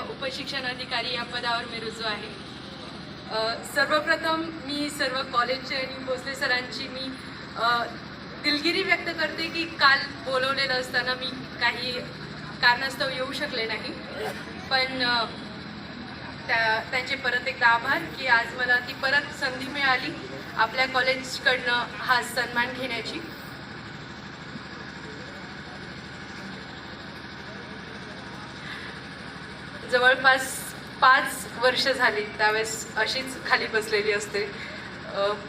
उपशिक्षण अधिकारी या पदावर मी रुजू आहे. सर्वप्रथम मी सर्व कॉलेजचे आणि भोसले सरांची मी दिलगिरी व्यक्त करते की काल बोलवलेलं असताना मी काही कारणास्तव येऊ शकले नाही. पण त्या त्यांचे परत एकदा आभार की आज मला ती परत संधी मिळाली आपल्या कॉलेजकडनं हा सन्मान घेण्याची. जवळपास पाच वर्ष झाली त्यावेळेस अशीच खाली बसलेली असते.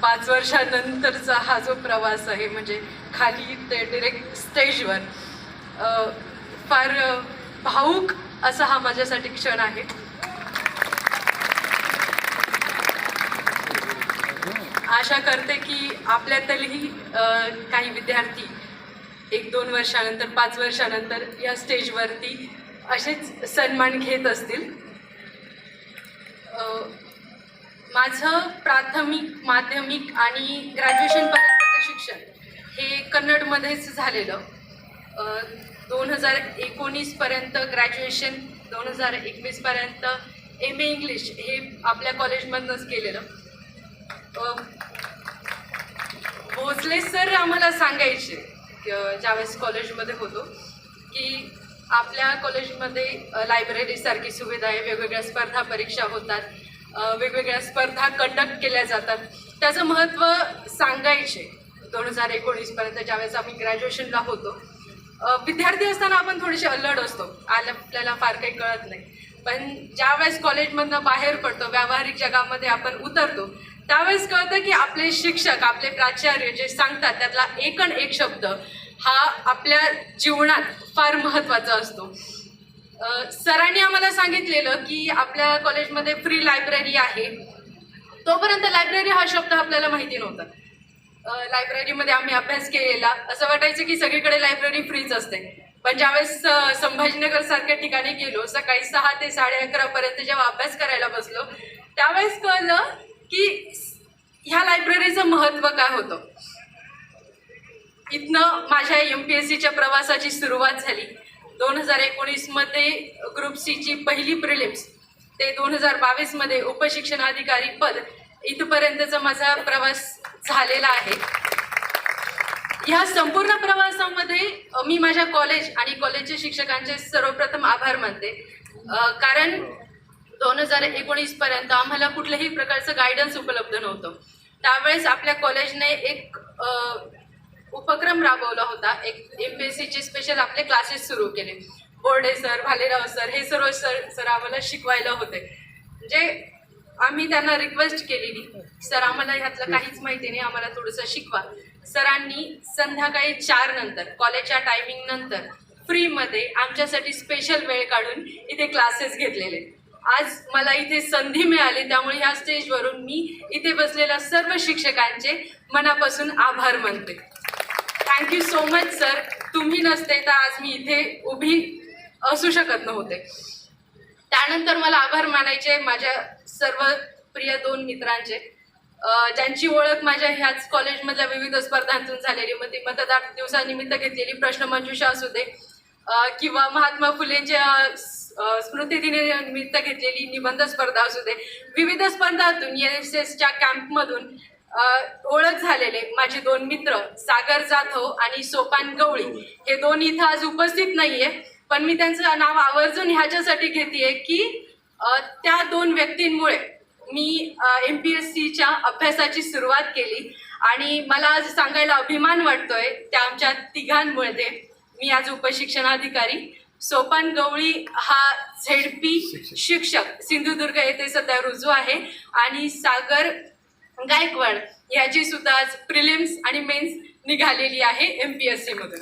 पाच वर्षानंतरचा हा जो प्रवास आहे म्हणजे खाली ते डिरेक्ट स्टेजवर फार भाऊक असा हा माझ्यासाठी क्षण आहे. आशा करते की आपल्यातलीही काही विद्यार्थी एक दोन वर्षानंतर पाच वर्षानंतर या स्टेजवरती असेच सन्मान घेत असतील. माझं प्राथमिक माध्यमिक आणि ग्रॅज्युएशनपर्यंतचं शिक्षण हे कन्नडमध्येच झालेलं. दोन हजार एकोणीसपर्यंत ग्रॅज्युएशन दोन हजार एकवीसपर्यंत एम ए इंग्लिश हे आपल्या कॉलेजमधनंच केलेलं. भोसले सर आम्हाला सांगायचे ज्यावेळेस कॉलेजमध्ये होतो की आपल्या कॉलेजमध्ये लायब्ररीसारखी सुविधा आहे. वेगवेगळ्या स्पर्धा परीक्षा होतात. वेगवेगळ्या स्पर्धा कंडक्ट केल्या जातात. त्याचं महत्त्व सांगायचे. दोन हजार एकोणीसपर्यंत ज्यावेळेस आम्ही ग्रॅज्युएशनला होतो विद्यार्थी असताना आपण थोडेसे अलर्ट असतो. आलं आपल्याला फार काही कळत नाही. पण ज्यावेळेस कॉलेजमधनं बाहेर पडतो व्यावहारिक जगामध्ये आपण उतरतो त्यावेळेस कळतं की आपले शिक्षक आपले प्राचार्य जे सांगतात त्यातला एकण एक शब्द हा आपल्या जीवनात फार महत्त्वाचा असतो. सरांनी आम्हाला सांगितलेलं की आपल्या कॉलेजमध्ये फ्री लायब्ररी आहे. तोपर्यंत लायब्ररी हा शब्द आपल्याला माहिती नव्हता. लायब्ररीमध्ये आम्ही अभ्यास केलेला. असं वाटायचं की सगळीकडे लायब्ररी फ्रीच असते. पण ज्यावेळेस संभाजीनगर सारख्या ठिकाणी गेलो सकाळी सहा ते साडे अकरा पर्यंत जेव्हा अभ्यास करायला बसलो त्यावेळेस कळलं की ह्या लायब्ररीचं महत्त्व काय होतं? इथनं माझ्या एम पी एस सीच्या प्रवासाची सुरुवात झाली. दोन हजार एकोणीसमध्ये ग्रुप सीची पहिली प्रिलिम्स ते दोन हजार बावीसमध्ये उपशिक्षणाधिकारी पद इथपर्यंतचा माझा प्रवास झालेला आहे. ह्या संपूर्ण प्रवासामध्ये मी माझ्या कॉलेज आणि कॉलेजच्या शिक्षकांचे सर्वप्रथम आभार मानते. कारण दोन हजार एकोणीसपर्यंत आम्हाला कुठल्याही प्रकारचं गायडन्स उपलब्ध नव्हतं. त्यावेळेस आपल्या कॉलेजने एक उपक्रम राबवला होता. एक एम पी एस सीचे स्पेशल आपले क्लासेस सुरू केले. बोर्डे सर भालेराव सर हे सर्व सर सर आम्हाला शिकवायला होते. म्हणजे आम्ही त्यांना रिक्वेस्ट केलेली. सर आम्हाला ह्यातलं काहीच माहिती नाही आम्हाला थोडंसं शिकवा. सरांनी संध्याकाळी चार नंतर कॉलेजच्या टायमिंग नंतर फ्रीमध्ये आमच्यासाठी स्पेशल वेळ काढून इथे क्लासेस घेतलेले. आज मला इथे संधी मिळाली त्यामुळे ह्या स्टेजवरून मी इथे बसलेल्या सर्व शिक्षकांचे मनापासून आभार मानते. थँक्यू सो मच सर तुम्ही नसते तर आज मी इथे उभी असू शकत नव्हते. त्यानंतर मला आभार मानायचे माझ्या सर्व प्रिय दोन मित्रांचे. ज्यांची ओळख माझ्या ह्याच कॉलेजमधल्या विविध स्पर्धांतून झालेली मग ती मतदार दिवसानिमित्त घेतलेली प्रश्नमंजुषा असू दे किंवा महात्मा फुलेंच्या अं, स्मृतिदिनानिमित्त घेतलेली निबंध स्पर्धा असू दे. विविध स्पर्धातून एस एसच्या कॅम्पमधून ओळख झालेले माझे दोन मित्र सागर जाधव आणि सोपान गवळी. हे दोन इथं आज उपस्थित नाहीये पण मी त्यांचं नाव आवर्जून ह्याच्यासाठी घेतेय की त्या दोन व्यक्तींमुळे मी एम पी एस सीच्या अभ्यासाची सुरुवात केली. आणि मला आज सांगायला अभिमान वाटतोय त्या आमच्या तिघांमुळे ते. मी आज उपशिक्षणाधिकारी. सोपान गवळी हा झेडपी शिक्षक. सिंधुदुर्ग येथे सध्या रुजू आहे. आणि सागर गायकवाड ह्याची सुद्धा आज प्रिलिम्स आणि मेन्स निघालेली आहे एम पी एस सी मधून.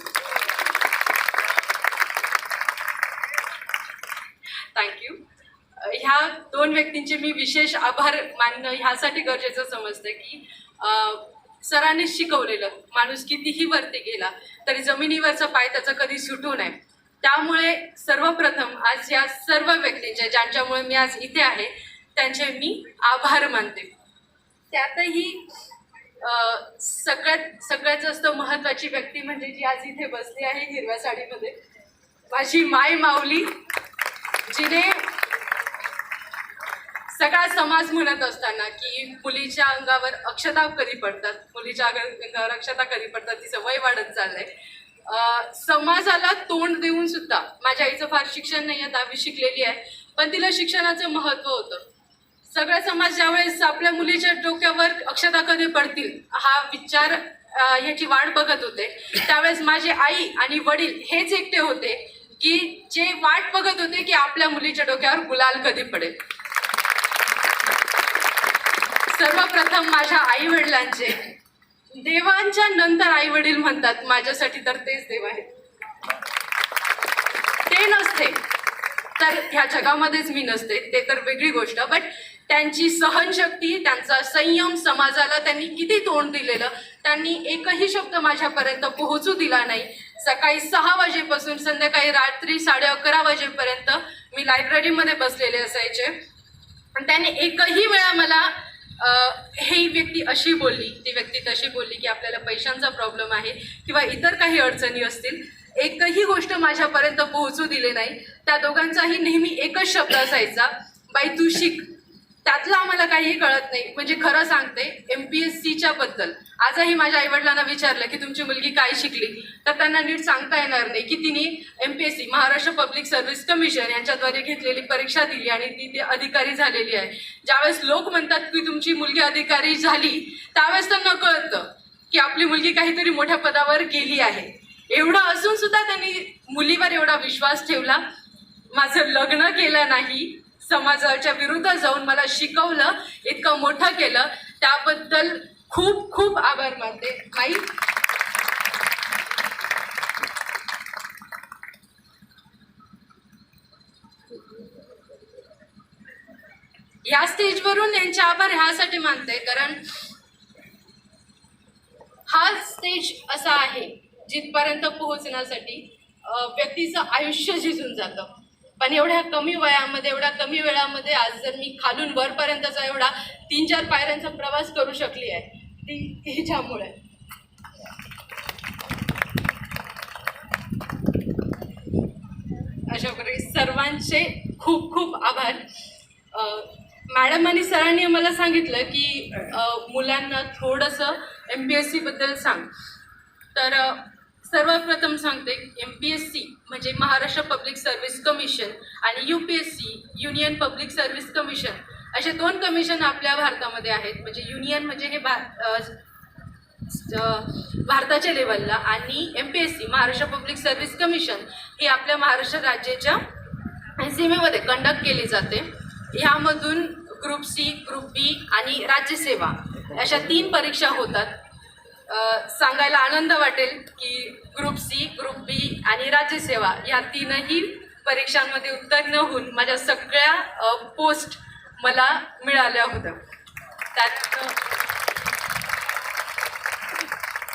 थँक्यू ह्या दोन व्यक्तींचे मी विशेष आभार मानणं ह्यासाठी गरजेचं समजतं की सरांनी शिकवलेलं माणूस कितीही वरती गेला तरी जमिनीवरचा पाय त्याचा कधी सुटू नये. त्यामुळे सर्वप्रथम आज या सर्व व्यक्तींचे ज्यांच्यामुळे मी आज इथे आहे त्यांचे मी आभार मानते. त्यातही सगळ्यात सगळ्यात जास्त महत्वाची व्यक्ती म्हणजे जी आज इथे बसली आहे हिरव्या साडीमध्ये माझी माय माऊली जिने सगळा समाज म्हणत असताना की मुलीच्या अंगावर अक्षता कधी पडतात मुलीच्या अंगावर अक्षता कधी पडतात तिचं वय वाढत चाललंय. समाजाला तोंड देऊन सुद्धा माझ्या आईचं फार शिक्षण नाही आहे दहावी शिकलेली आहे पण तिला शिक्षणाचं महत्त्व होतं. सगळा समाज ज्यावेळेस आपल्या मुलीच्या डोक्यावर अक्षता कधी पडतील हा विचार ह्याची वाट बघत होते. त्यावेळेस माझे आई आणि वडील हेच एकटे होते की जे वाट बघत होते की आपल्या मुलीच्या डोक्यावर गुलाल कधी पडेल. सर्वप्रथम माझ्या आई वडिलांचे देवांच्या नंतर आई वडील म्हणतात माझ्यासाठी तर तेच देव आहेत. ते नसते. तर ह्या जगामध्येच मी नसते ते तर वेगळी गोष्ट बट त्यांची सहनशक्ती त्यांचा संयम समाजाला त्यांनी किती तोंड दिलेलं त्यांनी एकही शब्द माझ्यापर्यंत पोहोचू दिला नाही. सकाळी सहा वाजेपासून संध्याकाळी रात्री साडे अकरा वाजेपर्यंत मी लायब्ररीमध्ये बसलेले असायचे. पण त्याने एकही वेळा मला हे ही व्यक्ती अशी बोलली ती व्यक्ती तशी बोलली की आपल्याला पैशांचा प्रॉब्लेम आहे किंवा इतर काही अडचणी असतील एकही गोष्ट माझ्यापर्यंत पोहोचू दिली नाही. त्या दोघांचाही नेहमी एकच शब्द असायचा बाई तू शिक. त्यातलं आम्हाला काहीही कळत नाही. म्हणजे खरं सांगते एम पी एस सीच्या बद्दल आजही माझ्या आईवडिलांना विचारलं की तुमची मुलगी काय शिकली? तर त्यांना नीट सांगता येणार नाही की तिने M P S C Maharashtra public service commission यांच्याद्वारे घेतलेली परीक्षा दिली आणि ती ती अधिकारी झालेली आहे. ज्यावेळेस लोक म्हणतात की तुमची मुलगी अधिकारी झाली त्यावेळेस त्यांना कळतं की आपली मुलगी काहीतरी मोठ्या पदावर गेली आहे. एवढं असून सुद्धा त्यांनी मुलीवर एवढा विश्वास ठेवला. माझं लग्न केलं नाही. समाजाच्या विरुद्ध जाऊन मला शिकवलं इतकं मोठं केलं. त्याबद्दल खूप खूप आभार मानते. आई? या स्टेजवरून यांचे आभार ह्यासाठी मानते कारण हा स्टेज असा आहे जिथपर्यंत पोहोचण्यासाठी व्यक्तीचं आयुष्य झिजून जातं. पण एवढ्या कमी वयामध्ये एवढ्या कमी वेळामध्ये आज जर मी खालून वरपर्यंतचा एवढा तीन चार पायऱ्यांचा प्रवास करू शकली आहे ती हिच्यामुळे अशा प्रकारे सर्वांचे खूप खूप आभार मॅडम आणि सरांनी मला सांगितलं की मुलांना थोडंसं एम पी एस सीबद्दल सांग. तर सर्वप्रथम सांगते एम पी एस म्हणजे महाराष्ट्र पब्लिक सर्व्हिस कमिशन आणि U P S C union public service commission असे दोन कमिशन आपल्या भारतामध्ये आहेत. म्हणजे युनियन म्हणजे हे भारत भारताच्या लेवलला आणि M P S C Maharashtra public service commission ही आपल्या महाराष्ट्र राज्याच्या सीमेमध्ये कंडक्ट केली जाते. ह्यामधून ग्रुप सी ग्रुप बी आणि राज्यसेवा अशा तीन परीक्षा होतात. सांगायला आनंद वाटेल की ग्रुप सी ग्रुप बी आणि राज्यसेवा या तीनही परीक्षांमध्ये उत्तीर्ण होऊन माझ्या सगळ्या पोस्ट मला मिळाल्या होत्या. त्यात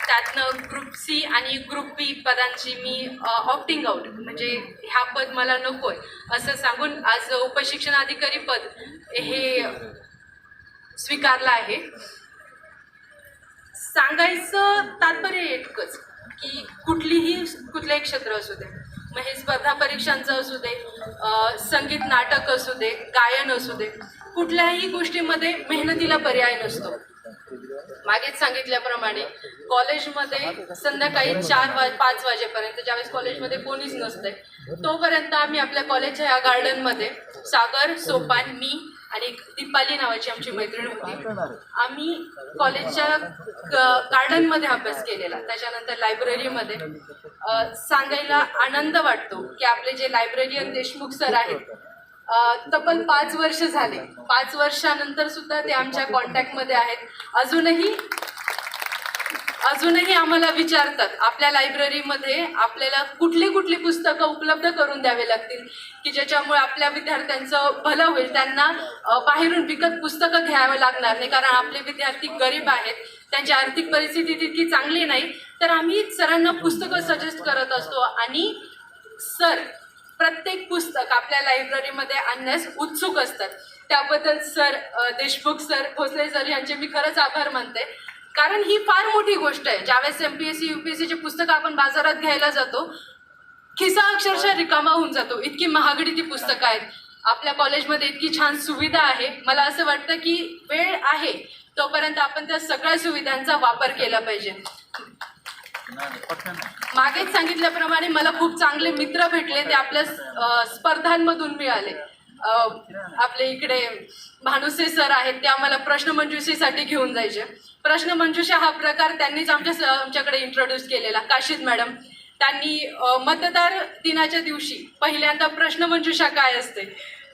त्यातनं ग्रुप सी आणि ग्रुप बी पदांची मी ऑप्टिंग आउट म्हणजे ह्या पद मला नको आहे असं सांगून आज उपशिक्षणाधिकारी पद हे स्वीकारलं आहे. सांगायचं तात्पर्य एकच की कुठलीही कुठलंही क्षेत्र असू दे मग हे स्पर्धा परीक्षांचं असू दे संगीत नाटक असू दे गायन असू दे कुठल्याही गोष्टीमध्ये मेहनतीला पर्याय नसतो. मागेच सांगितल्याप्रमाणे कॉलेजमध्ये संध्याकाळी चार वाज पाच वाजेपर्यंत ज्यावेळेस कॉलेजमध्ये कोणीच नसते तोपर्यंत आम्ही आपल्या कॉलेजच्या या गार्डनमध्ये सागर सोपान मी आणि दीपाली नावाची आमची मैत्रीण होती. आम्ही कॉलेजच्या गार्डनमध्ये अभ्यास केलेला. त्याच्यानंतर लायब्ररीमध्ये. सांगायला आनंद वाटतो की आपले जे लायब्ररीयन देशमुख सर आहेत तब्बल पाच वर्ष झाले. पाच वर्षानंतर सुद्धा ते आमच्या कॉन्टॅक्टमध्ये आहेत. अजूनही अजूनही आम्हाला विचारतात आपल्या लायब्ररीमध्ये आपल्याला कुठली कुठली पुस्तकं उपलब्ध करून द्यावे लागतील की ज्याच्यामुळे आपल्या विद्यार्थ्यांचं भलं होईल. त्यांना बाहेरून विकत पुस्तकं घ्यावं लागणार नाही कारण आपले विद्यार्थी गरीब आहेत त्यांची आर्थिक परिस्थिती तितकी चांगली नाही. तर आम्ही सरांना पुस्तकं सजेस्ट करत असतो आणि सर प्रत्येक पुस्तक आपल्या लायब्ररीमध्ये आणण्यास उत्सुक असतात. त्याबद्दल sir Deshmukh sir Bhosale sir यांचे मी खरंच आभार मानते. कारण ही फार मोठी गोष्ट आहे. ज्यावेळेस M P S C U P S सीचे पुस्तकं आपण बाजारात घ्यायला जातो खिसा अक्षरशः रिकामा होऊन जातो. इतकी महागडी ती पुस्तकं आहेत. आपल्या कॉलेजमध्ये इतकी छान सुविधा आहे. मला असं वाटतं की वेळ आहे. तोपर्यंत आपण त्या सगळ्या सुविधांचा वापर केला पाहिजे. मागेच सांगितल्याप्रमाणे मला खूप चांगले मित्र भेटले. ते आपल्या स्पर्धांमधून मिळाले. आपले इकडे भानुसे सर आहेत. ते आम्हाला प्रश्नमंजुषेसाठी घेऊन जायचे. प्रश्नमंजुषा हा प्रकार त्यांनीच आमच्या आमच्याकडे इंट्रोड्यूस केलेला. काशीद मॅडम त्यांनी मतदार दिनाच्या दिवशी पहिल्यांदा प्रश्नमंजुषा काय असते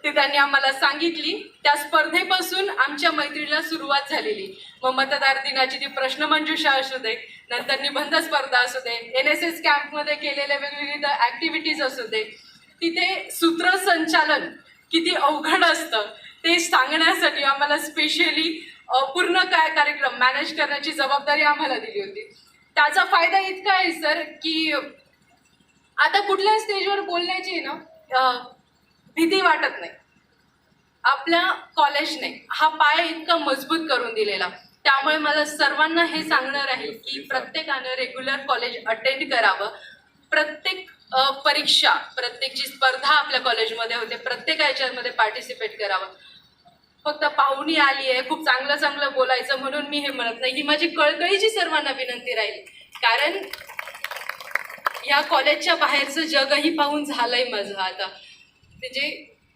ते त्यांनी आम्हाला सांगितली. त्या स्पर्धेपासून आमच्या मैत्रीला सुरुवात झालेली. मग मतदार दिनाची ती प्रश्नमंजुषा असू दे नंतर निबंध स्पर्धा असू दे एन एस एस कॅम्पमध्ये केलेल्या वेगवेगळ्या ॲक्टिव्हिटीज असू दे तिथे सूत्रसंचालन किती अवघड असतं ते सांगण्यासाठी आम्हाला स्पेशली पूर्ण काय कार्यक्रम मॅनेज करण्याची जबाबदारी आम्हाला दिली होती. त्याचा फायदा इतका आहे सर की आता कुठल्या स्टेजवर बोलण्याची ना भीती वाटत नाही. आपल्या कॉलेजने हा पाया इतका मजबूत करून दिलेला. त्यामुळे मला सर्वांना हे सांगणं राहील की प्रत्येकानं रेग्युलर कॉलेज अटेंड करावं. प्रत्येक परीक्षा प्रत्येक जी स्पर्धा आपल्या कॉलेजमध्ये होते प्रत्येक ह्याच्यामध्ये पार्टिसिपेट करावं. फक्त पाहुणी आली आहे खूप चांगलं चांगलं बोलायचं म्हणून मी हे म्हणत नाही. ही माझी कळकळीची सर्वांना विनंती राहील. कारण या कॉलेजच्या बाहेरचं जगही पाहून झालंय माझं आता. म्हणजे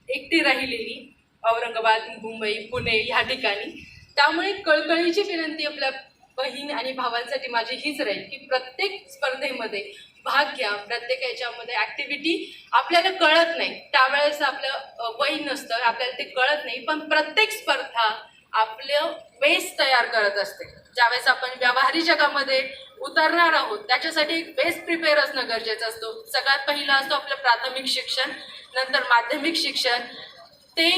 एकटी राहिलेली औरंगाबाद मुंबई पुणे ह्या ठिकाणी. त्यामुळे कळकळीची विनंती आपल्या बहीण आणि भावांसाठी माझी हीच राहील की प्रत्येक स्पर्धेमध्ये भाग घ्या. प्रत्येक याच्यामध्ये ॲक्टिव्हिटी आपल्याला कळत नाही. त्यावेळेस आपलं वही वय नसतं आपल्याला ते कळत नाही. पण प्रत्येक स्पर्धा आपलं बेस तयार करत असते. ज्यावेळेस आपण व्यावहारिक जगामध्ये उतरणार आहोत त्याच्यासाठी एक बेस प्रिपेअर असणं गरजेचं असतो. सगळ्यात पहिला असतो आपलं प्राथमिक शिक्षण नंतर माध्यमिक शिक्षण. ते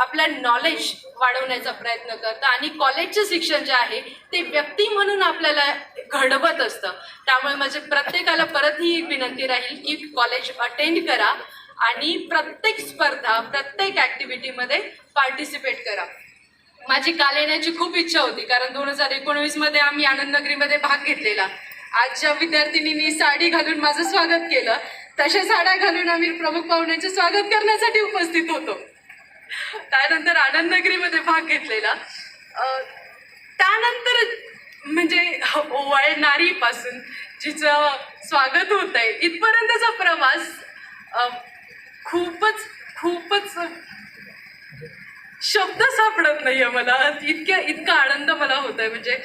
आपलं नॉलेज वाढवण्याचा प्रयत्न करतं. आणि कॉलेजचं शिक्षण जे आहे ते व्यक्ती म्हणून आपल्याला घडवत असतं. त्यामुळे माझे प्रत्येकाला परत ही एक विनंती राहील की कॉलेज अटेंड करा आणि प्रत्येक स्पर्धा प्रत्येक ॲक्टिव्हिटीमध्ये पार्टिसिपेट करा. माझी काल येण्याची खूप इच्छा होती कारण दोन हजार एकोणवीसमध्ये आम्ही आनंदनगरीमध्ये भाग घेतलेला. आजच्या विद्यार्थिनींनी साडी घालून माझं स्वागत केलं. तशा साड्या घालून आम्ही प्रमुख पाहुण्याचे स्वागत करण्यासाठी उपस्थित होतो. त्यानंतर आनंदगिरीमध्ये भाग घेतलेला. त्यानंतर म्हणजे वळणारीपासून जिचं स्वागत होत आहे इथपर्यंतचा प्रवास खूपच खूपच शब्द सापडत नाहीये मला. इतक्या इतका आनंद मला होत आहे म्हणजे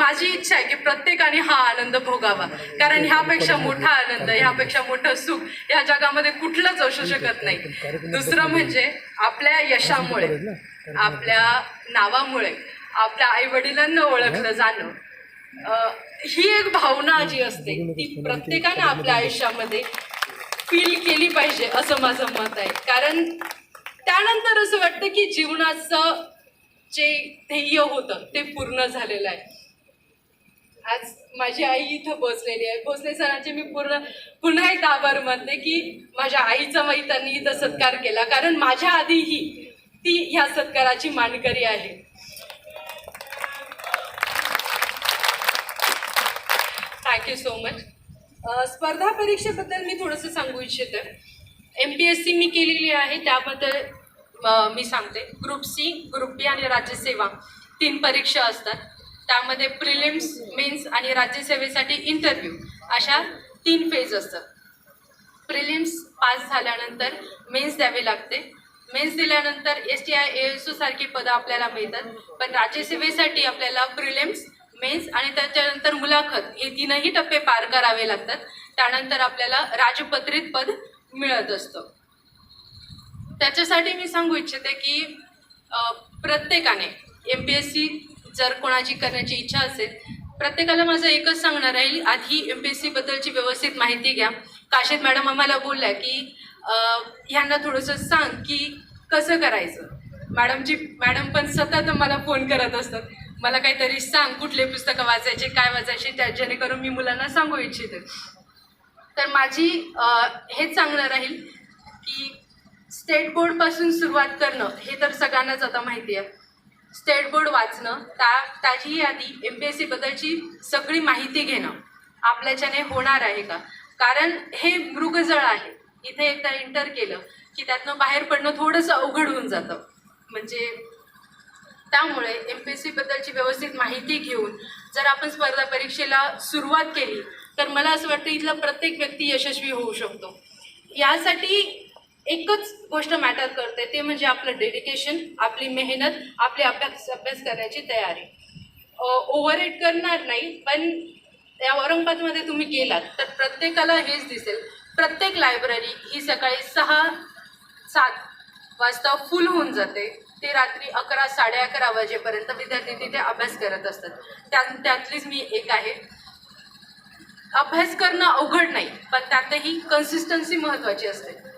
माझी इच्छा आहे की प्रत्येकाने हा आनंद भोगावा. कारण ह्यापेक्षा मोठा आनंद ह्यापेक्षा मोठं सुख या जगामध्ये कुठलंच असू शकत नाही. दुसरं म्हणजे आपल्या यशामुळे आपल्या नावामुळे आपल्या आई वडिलांना ओळखलं जाणं. ही एक भावना जी असते ती प्रत्येकानं आपल्या आयुष्यामध्ये फील केली पाहिजे असं माझं मत आहे. कारण त्यानंतर असं वाटतं की जीवनाचं जे ध्येय होतं ते पूर्ण झालेलं आहे. आज माझी आई इथं बसलेली आहे. भोसले सरांचे मी पूर्ण पुन्हा एकदा आभार मानते की माझ्या आईचा माई त्यांनी इथं सत्कार केला. कारण माझ्या आधीही ती ह्या सत्काराची मानकरी आहे. थँक्यू सो मच स्पर्धा परीक्षेबद्दल मी थोडंसं सांगू इच्छिते. एम पी एस सी मी केलेली आहे त्याबद्दल मी सांगते. ग्रुप सी ग्रुप बी आणि राज्यसेवा तीन परीक्षा असतात. त्यामध्ये प्रिलिम्स मेन्स आणि राज्यसेवेसाठी इंटरव्ह्यू अशा तीन फेज असतात. प्रिलिम्स पास झाल्यानंतर मेन्स द्यावे लागते. मेन्स दिल्यानंतर एस टी आय एस सारखी पदं आपल्याला मिळतात. पण राज्यसेवेसाठी आपल्याला प्रिलिम्स मेन्स आणि त्याच्यानंतर मुलाखत हे तीनही टप्पे पार करावे लागतात. त्यानंतर आपल्याला राजपत्रित पद मिळत असतं. त्याच्यासाठी मी सांगू इच्छिते की प्रत्येकाने एम पी एस सी जर कोणाची करण्याची इच्छा असेल प्रत्येकाला माझं एकच सांगणार आहे आधी एम पी एस सीबद्दलची व्यवस्थित माहिती घ्या. काशीद मॅडम आम्हाला बोलल्या की ह्यांना थोडंसं सांग की कसं करायचं. मॅडमची मॅडम पण सतत मला फोन करत असतात. मला काहीतरी सांग कुठले पुस्तकं वाचायचे काय वाचायचे त्या जेणेकरून मी मुलांना सांगू इच्छिते. तर माझी हेच सांगणं राहील की स्टेट बोर्डपासून सुरुवात करणं हे तर सगळ्यांनाच आता माहिती आहे. स्टेट बोर्ड वाचणं त्या त्याची यादी एम पी एस सीबद्दलची सगळी माहिती घेणं आपल्याच्याने होणार आहे का? कारण हे मृगजळ आहे. इथे एकदा एंटर केलं की त्यातनं बाहेर पडणं थोडंसं अवघड होऊन जातं. म्हणजे त्यामुळे एम पी एस सीबद्दलची व्यवस्थित माहिती घेऊन जर आपण स्पर्धा परीक्षेला सुरुवात केली तर मला असं वाटतं इथला प्रत्येक व्यक्ती यशस्वी होऊ शकतो. यासाठी एकच गोष्ट मॅटर करते ते म्हणजे आपलं डेडिकेशन आपली मेहनत आपली अभ्यास अभ्यास करण्याची तयारी. ओव्हर करणार नाही पण या औरंगाबादमध्ये तुम्ही गेलात तर प्रत्येकाला हेच दिसेल. प्रत्येक लायब्ररी ही सकाळी सहा सात वाजता फुल होऊन जाते. ते रात्री अकरा साडे अकरा वाजेपर्यंत विद्यार्थी तिथे अभ्यास करत असतात. त्या त्यातलीच मी एक आहे. अभ्यास करणं अवघड नाही पण त्यातही कन्सिस्टन्सी महत्त्वाची असते.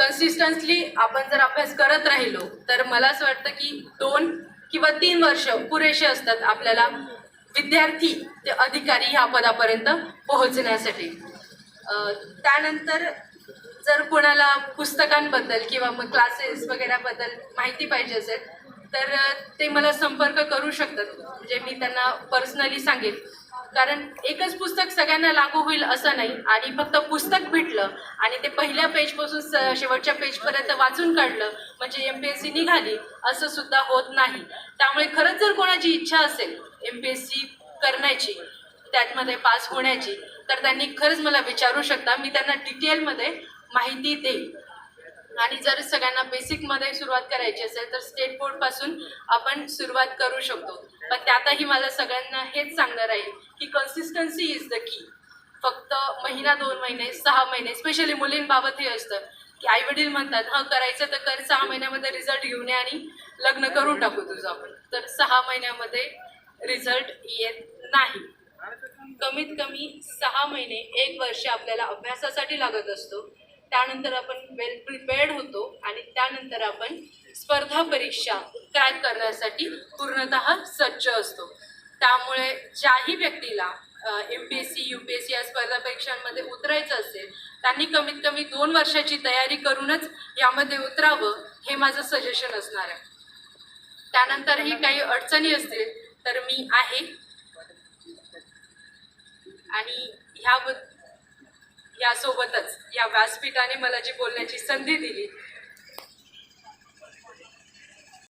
कन्सिस्टन्सली आपण जर अभ्यास करत राहिलो तर मला असं वाटतं की दोन किंवा तीन वर्ष पुरेसे असतात आपल्याला विद्यार्थी ते अधिकारी ह्या पदापर्यंत पोहोचण्यासाठी. त्यानंतर जर कोणाला पुस्तकांबद्दल किंवा मग क्लासेस वगैरेबद्दल माहिती पाहिजे असेल तर ते मला संपर्क करू शकतात. म्हणजे मी त्यांना पर्सनली सांगेन. कारण एकच पुस्तक सगळ्यांना लागू होईल असं नाही. आणि फक्त पुस्तक भेटलं आणि ते पहिल्या पेजपासून स- शेवटच्या पेजपर्यंत वाचून काढलं म्हणजे एम पी एस सी निघाली असं सुद्धा होत नाही. त्यामुळे खरंच जर कोणाची इच्छा असेल एम पी एस सी करण्याची त्यातमध्ये पास होण्याची तर त्यांनी खरंच मला विचारू शकता. मी त्यांना डिटेलमध्ये माहिती देईन आणि जर सगळ्यांना बेसिकमध्ये सुरुवात करायची असेल तर स्टेट बोर्डपासून आपण सुरुवात करू शकतो. पण त्यातही मला सगळ्यांना हेच सांगणार आहे की कन्सिस्टन्सी इज द की फक्त महिना दोन महिने सहा महिने स्पेशली मुलींबाबत हे असतं की आई वडील म्हणतात हं करायचं तर कर सहा महिन्यामध्ये रिझल्ट घेऊन ये आणि लग्न करून टाकू तुझं आपण. तर सहा महिन्यामध्ये रिझल्ट येत नाही. कमीत कमी सहा महिने एक वर्ष आपल्याला अभ्यासासाठी लागत असतो. त्यानंतर आपण वेल प्रिपेअर्ड होतो आणि त्यानंतर आपण स्पर्धा परीक्षा क्रॅक करण्यासाठी पूर्णतः सज्ज असतो. त्यामुळे ज्याही व्यक्तीला M P S C U P S C या स्पर्धा परीक्षांमध्ये उतरायचं असेल त्यांनी कमीत कमी दोन वर्षाची तयारी करूनच यामध्ये उतरावं हे माझं सजेशन असणार आहे. त्यानंतरही काही अडचणी असतील तर मी आहे. आणि ह्याबद्दल यासोबतच या व्यासपीठाने मला जी बोलण्याची संधी दिली